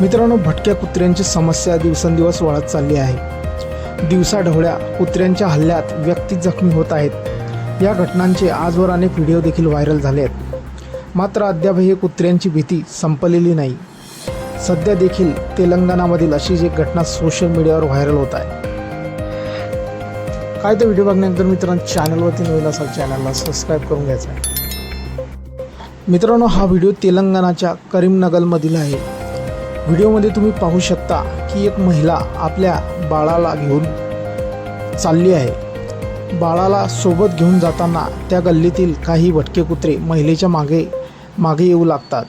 मित्रांनो भटक्या कुत्र्यांची समस्या दिवसेंदिवस वाढत चालली आहे. दिवसा ढवळ्या कुत्र्यांच्या हल्ल्यात व्यक्ती जखमी होत आहेत. या घटनांचे आजवर अनेक व्हिडिओ देखील व्हायरल झाले आहेत. मात्र अद्यापही कुत्र्यांची भीती संपलेली नाही. सध्या देखील तेलंगणामधील अशीच एक घटना सोशल मीडियावर व्हायरल होत आहे. काय तर व्हिडिओ बघण्यानंतर मित्रांनो चॅनलवरती नवीन असाल चॅनलला सबस्क्राईब करून घ्यायचा. आहे मित्रांनो हा व्हिडिओ तेलंगणाच्या करीमनगरमधील आहे. व्हिडिओमध्ये तुम्ही पाहू शकता की एक महिला आपल्या बाळाला घेऊन चालली आहे. बाळाला सोबत घेऊन जाताना त्या गल्लीतील काही भटके कुत्रे महिलेच्या मागे मागे येऊ लागतात.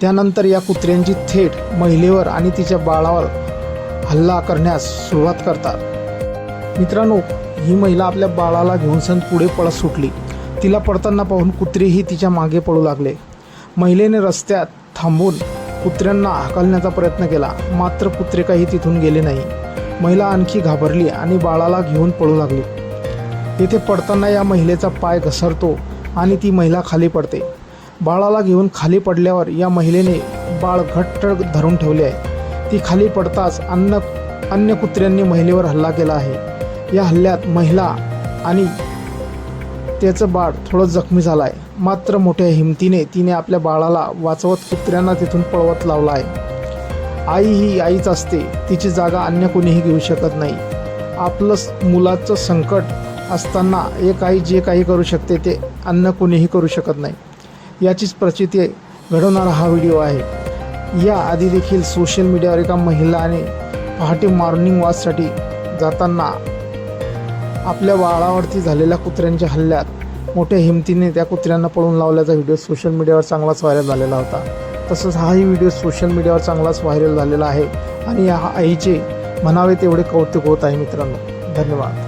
त्यानंतर या कुत्र्यांची थेट महिलेवर आणि तिच्या बाळावर हल्ला करण्यास सुरुवात करतात. मित्रांनो ही महिला आपल्या बाळाला घेऊन सण पुढे पळत सुटली. तिला पडताना पाहून कुत्रेही तिच्यामागे पळू लागले. महिलेने रस्त्यात थांबून कुत्र्यांना हाकलण्याचा प्रयत्न केला. मात्र कुत्रे काही तिथून गेले नाही. महिला आणखी घाबरली आणि बाळाला घेऊन पळू लागली. येथे पडताना या महिलेचा पाय घसरतो आणि ती महिला खाली पडते. बाळाला घेऊन खाली पडल्यावर या महिलेने बाळ घट्ट धरून ठेवले आहे. ती खाली पडताच अन्न अन्य कुत्र्यांनी महिलेवर हल्ला केला आहे. या हल्ल्यात महिला आणि त्याचं बाळ थोडं जखमी झालं आहे मात्र मोठ्या हिमतीने तिने आपल्या बाळाला वाचवत कुत्र्यांना तिथून पळवत लावला आहे. आई ही आईच असते तिची जागा अन्य कोणीही घेऊ शकत नाही. आपलं मुलाचं संकट असताना एक आई जे काही करू शकते ते अन्य कोणीही करू शकत नाही. याचीच प्रचिती घडवणारा हा व्हिडिओ आहे. या आधी देखील सोशल मीडियावर एका महिलाने पहाटे मॉर्निंग वॉकसाठी जाताना आपल्या वाळावरती झालेल्या कुत्र्यांच्या हल्ल्यात मोठ्या हिमतीने त्या कुत्र्यांना पळून लावल्याचा व्हिडिओ सोशल मीडियावर चांगलाच व्हायरल झालेला होता. तसंच हाही व्हिडिओ सोशल मीडियावर चांगलाच व्हायरल झालेला आहे आणि या आईचे म्हणावे तेवढे कौतुक होत आहे मित्रांनो. धन्यवाद.